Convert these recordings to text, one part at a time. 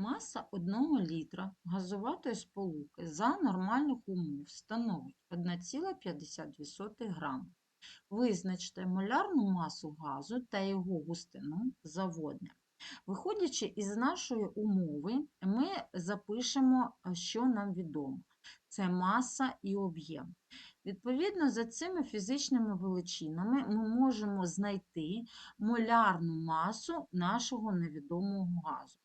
Маса 1 літра газуватої сполуки за нормальних умов становить 1,52 грама. Визначте молярну масу газу та його густину за воднем. Виходячи із нашої умови, ми запишемо, е, що нам відомо. Це маса і об'єм. Відповідно, за цими фізичними величинами ми можемо знайти молярну масу нашого невідомого газу.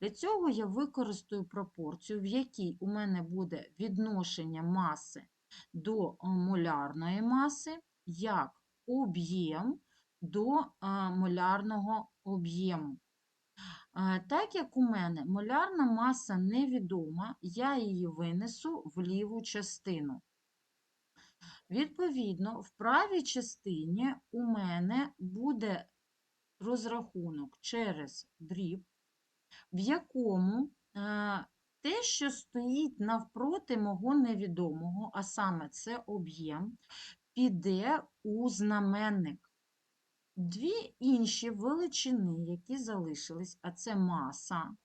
Для цього я використаю пропорцію, в якій у мене буде відношення маси до е, молярної маси, як об'єм до е, молярного об'єму. Е, Так як у мене молярна маса невідома, я її винесу в ліву частину. Відповідно, в правій частині у мене буде розрахунок через дріб, в якому е, те, що стоїть навпроти мого невідомого, а саме це об'єм, піде у знаменник. Дві інші величини, які залишились, а це маса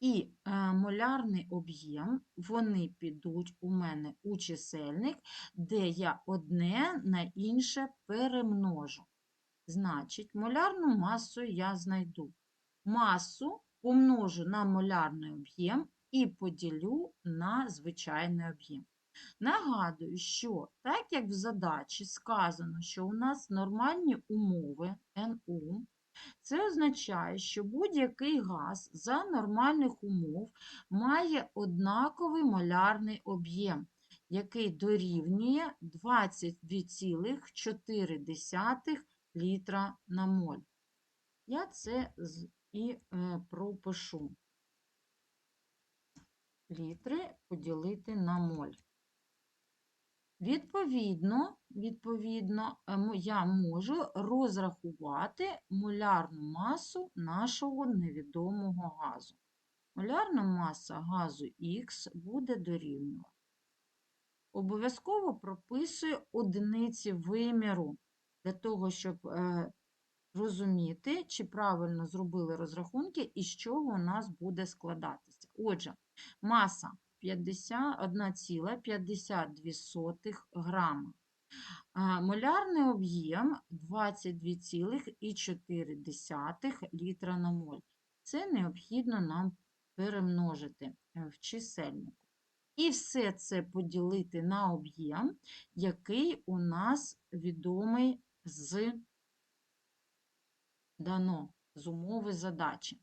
і е, молярний об'єм, вони підуть у мене у чисельник, де я одне на інше перемножу. Значить, молярну масу я знайду. Масу помножу на молярний об'єм і поділю на звичайний об'єм. Нагадую, що так як в задачі сказано, що у нас нормальні умови НУ, це означає, що будь-який газ за нормальних умов має однаковий молярний об'єм, який дорівнює 22,4 літра на моль. Я це і е, пропишу. Літри поділити на моль. Відповідно, відповідно, е, я можу розрахувати молярну масу нашого невідомого газу. Молярна маса газу Х буде дорівнювати. Обов'язково прописую одиниці виміру для того, щоб е, розуміти, чи правильно зробили розрахунки і з чого у нас буде складатися. Отже, маса 51,52 грама. Молярний об'єм 22,4 літра на моль. Це необхідно нам перемножити е, в чисельнику. І все це поділити на об'єм, який у нас відомий з дано, з умови задачі.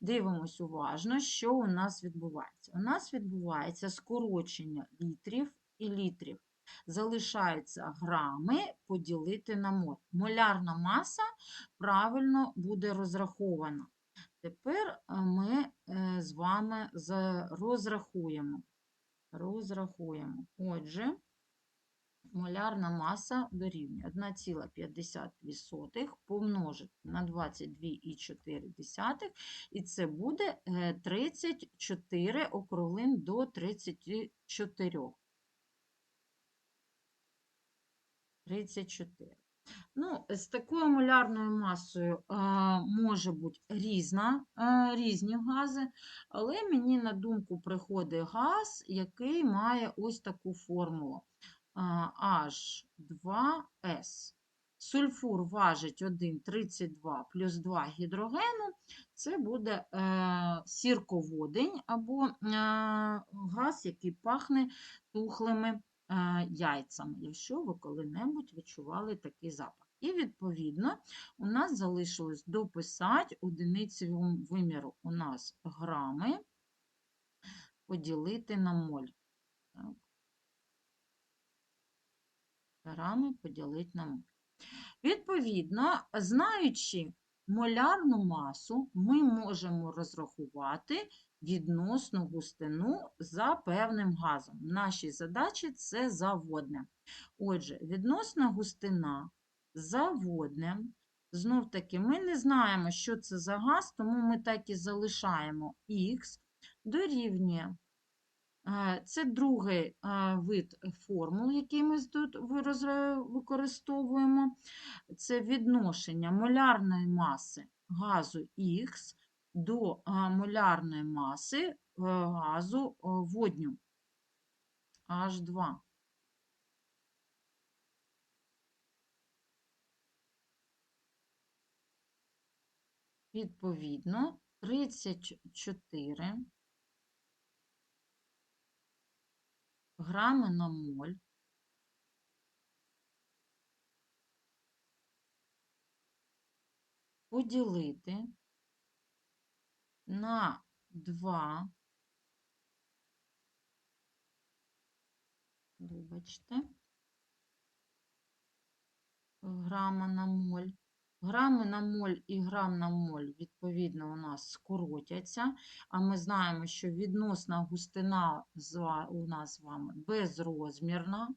Дивимось уважно, що у нас відбувається. У нас відбувається скорочення літрів і літрів. Залишаються грами поділити на моль. Молярна маса правильно буде розрахована. Тепер е, ми е, з вами розрахуємо. Розрахуємо. Отже, молярна маса дорівнює 1,52 помножити на 22,4, і це буде е, 34 округлим до 34. 34. Ну, з такою молярною масою а, може бути різна, а, різні гази, але мені на думку приходить газ, який має ось таку формулу H2S. Сульфур важить 1,32 плюс 2 гідрогену. Це буде е, сірководень або е, газ, який пахне тухлими е, яйцями, якщо ви коли-небудь відчували такий запах. І, відповідно, у нас залишилось дописати одиниці виміру у нас грами поділити на моль. Так. Грами поділити на. Відповідно, знаючи молярну масу, ми можемо розрахувати відносну густину за певним газом. В нашій задачі це за воднем. Отже, відносна густина за. Знов таки, ми не знаємо, що це за газ, тому ми так і залишаємо Х дорівнює. Е, Це другий е, вид формул, який ми тут використовуємо. Це відношення молярної маси газу Х до молярної маси е, газу е, водню H2. Відповідно, 34 грами на моль. Поділити на 2, вибачте, грама на моль. Грами на моль і грам на моль, відповідно, у нас скоротяться, а ми знаємо, що відносна густина у нас з вами безрозмірна.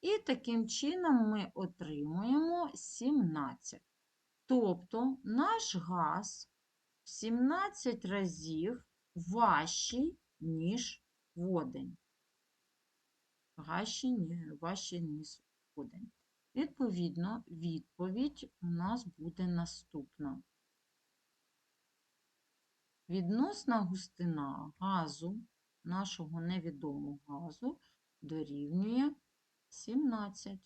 І таким чином ми отримуємо 17. Тобто наш газ в 17 разів важчий, ніж водень. Важчий, ніж водень. Відповідно, відповідь у нас буде наступна. Відносна густина газу, нашого невідомого газу, дорівнює 17.